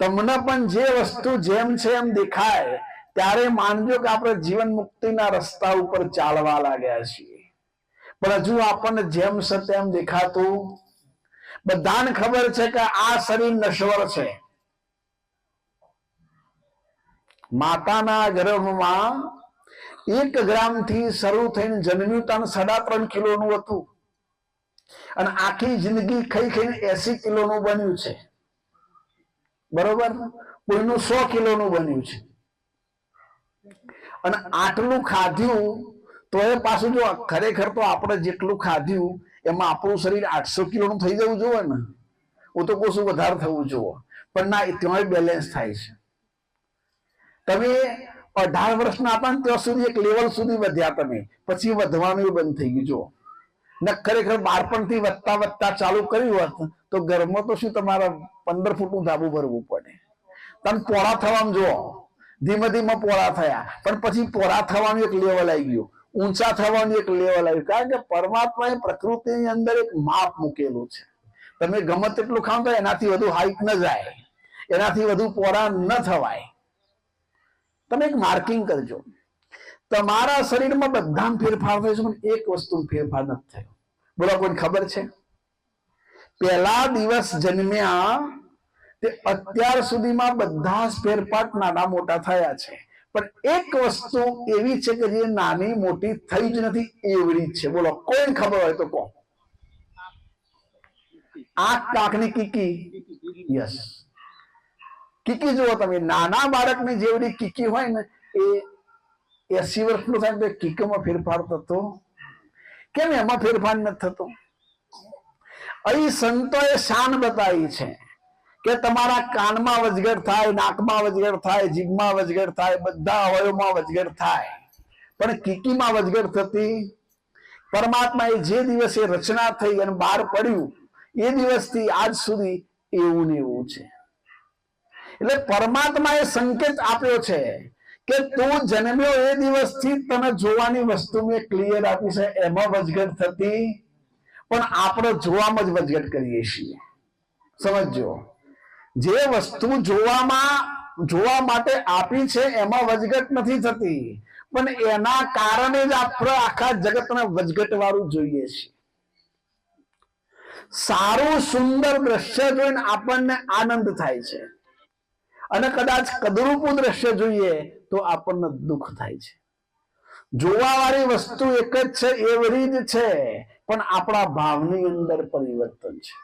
તમને પણ જે વસ્તુ જેમ છે એમ દેખાય, ત્યારે માનજો કે આપણે જીવન મુક્તિના રસ્તા ઉપર ચાલવા લાગ્યા છીએ. પણ હજુ આપણને જેમ છે તેમ દેખાતું બધાને ખબર છે કે આ શરીર નશ્વર છે. માતાના ગર્ભમાં એક ગ્રામથી શરૂ થઈને જન્મ્યું તન સાડા ત્રણ કિલોનું હતું. અને આખી જિંદગી ખાઈ ખાઈને એસી કિલોનું બન્યું છે. બરોબર? કોઈનું સો કિલોનું બન્યું છે. અને આટલું ખાધ્યું, તો એ પાછું જો ખરેખર તો આપણે જેટલું ખાધ્યું, એમાં આપણું શરીર આઠસો કિલોનું થઈ જવું જોવે ને. હું તો કોશું વધારે થવું જોવો પણ ના ત્યાંય બેલેન્સ થાય છે. તમે અઢાર વર્ષના હતા ત્યાં સુધી એક લેવલ સુધી વધ્યા તમે. પછી વધવાનું બંધ થઈ ગયું. જો ને ખરેખર બાળપણથી વધતા વધતા ચાલુ કર્યું હોત, તો ઘરમાં તો શું તમારે પંદર ફૂટનું ધાબુ ભરવું પડે. તમે પોળા થવામાં જુઓ, ધીમે ધીમે પોળા થયા. પણ પછી પોળા થવાનું એક લેવલ આવી ગયું. ઊંચા થવાનું એક લેવલ આવ્યું કારણ કે પરમાત્માએ પ્રકૃતિની અંદર એક માપ મૂકેલું છે. તમે ગમે તેટલું ખાવ તો એનાથી વધુ હાઈટ ન જાય. એનાથી વધુ પોળા ન થવાય. તમે એક માર્કિંગ કરજો. તમારા શરીરમાં બધા ફેરફાર થયો છે, પણ એક વસ્તુ ફેરફાર નથી થયો. બોલો કોઈ ખબર છે? પહેલા દિવસ જન્મ્યા તે અત્યાર સુધીમાં બધા ફેરફાર નાના મોટા થયા છે. પણ એક વસ્તુ એવી છે કે જે નાની મોટી થઈ જ નથી, એવડી છે. બોલો કોઈ ખબર હોય તો કહો. આંખ, કાંકની કીકી? યસ. કીકી જુઓ તમે, નાના બાળકની જેવડી કીકી હોય ને, એ એસી વર્ષનો સાહેબ કિકમાં ફેરફાર થતો. કેમ એમાં ફેરફાર નથી થતો? અહીં સંતોએ શાન બતાવી છે કે તમારા કાનમાં વજગર થાય, નાકમાં વજગર થાય, જીભમાં વજગર થાય, બધા અવયવમાં વજગર થાય. પણ કીકીમાં વજગર થતી પરમાત્માએ જે દિવસે રચના થઈ અને બહાર પડ્યું, એ દિવસથી આજ સુધી એવું ને એવું છે. એટલે પરમાત્માએ સંકેત આપ્યો છે કે તું જન્મ્યો એ દિવસથી તમે જોવાની વસ્તુ મેં ક્લિયર આપી છે. એમાં વજગટ થતી. પણ આપણે જોવામાં જ વજગટ કરીએ છીએ. સમજો જે વસ્તુ જોવામાં, જોવા માટે આપી છે એમાં વજગટ નથી થતી. પણ એના કારણે જ આપણે આખા જગતને વજગટ વાળું જોઈએ છીએ. સારું, સુંદર દ્રશ્ય જોઈને આપણને આનંદ થાય છે. અને કદાચ કદરૂપું દ્રશ્ય જોઈએ તો આપણને દુઃખ થાય છે. જોવા વાળી વસ્તુ એક જ છે એવરી જ છે, પણ આપણા ભાવની અંદર પરિવર્તન છે.